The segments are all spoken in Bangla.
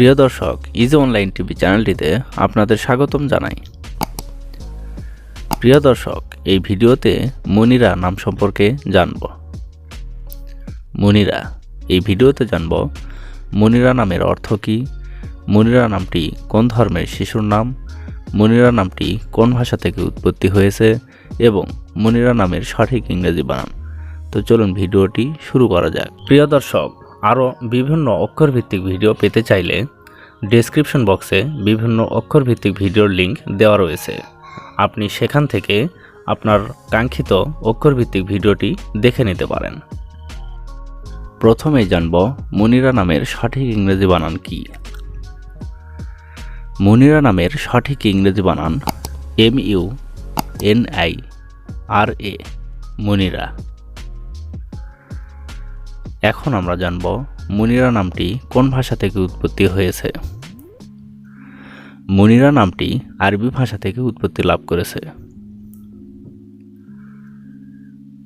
প্রিয় দর্শক ইজি অনলাইন টিভি চ্যানেলটিতে আপনাদের স্বাগতম জানাই। প্রিয় দর্শক, এই ভিডিওতে মনিরা নাম সম্পর্কে জানব। মনিরা, এই ভিডিওতে জানব মনিরা নামের অর্থ কী, মনিরা নামটি কোন ধর্মের শিশুর নাম, মনিরা নামটি কোন ভাষা থেকে উৎপত্তি হয়েছে, এবং মনিরা নামের সঠিক ইংরেজি বানান। তো চলুন ভিডিওটি শুরু করা যাক। প্রিয় দর্শক আরও বিভিন্ন অক্ষরভিত্তিক ভিডিও পেতে চাইলে ডেসক্রিপশন বক্সে বিভিন্ন অক্ষরভিত্তিক ভিডিওর লিঙ্ক দেওয়া রয়েছে। আপনি সেখান থেকে আপনার কাঙ্ক্ষিত অক্ষরভিত্তিক ভিডিওটি দেখে নিতে পারেন। প্রথমেই জানব মনিরা নামের সঠিক ইংরেজি বানান কি? মনিরা নামের সঠিক ইংরেজি বানান M U N I R A Munira. এখন আমরা জানব মুনিরা নামটি কোন ভাষা থেকে উৎপত্তি হয়েছে। মুনিরা নামটি আরবি ভাষা থেকে উৎপত্তি লাভ করেছে।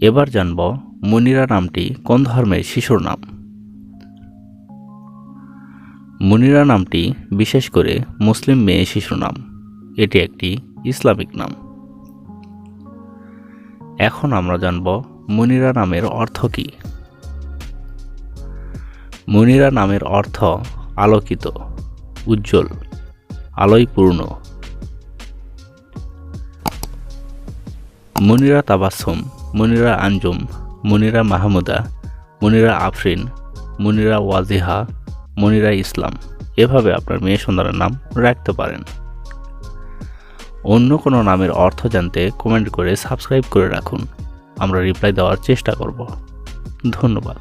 এবার জানব মুনিরা নামটি কোন ধর্মের শিশুর নাম। মুনিরা নামটি বিশেষ করে মুসলিম মেয়ে শিশু নাম। এটি একটি ইসলামিক নাম। এখন আমরা জানব মুনিরা নামের অর্থ কী। মনিরা নামের অর্থ আলোকিত, উজ্জ্বল, আলোয়পূর্ণ। মনিরা তাবাসুম মনিরা আঞ্জুম মনিরা মাহমুদা, মনিরা আফরিন, মনিরা ওয়াজিহা, মনিরা ইসলাম। এভাবে আপনার মেয়ে সন্তানের নাম রাখতে পারেন। অন্য কোনো নামের অর্থ জানতে কমেন্ট করে সাবস্ক্রাইব করে রাখুন। আমরা রিপ্লাই দেওয়ার চেষ্টা করব। ধন্যবাদ।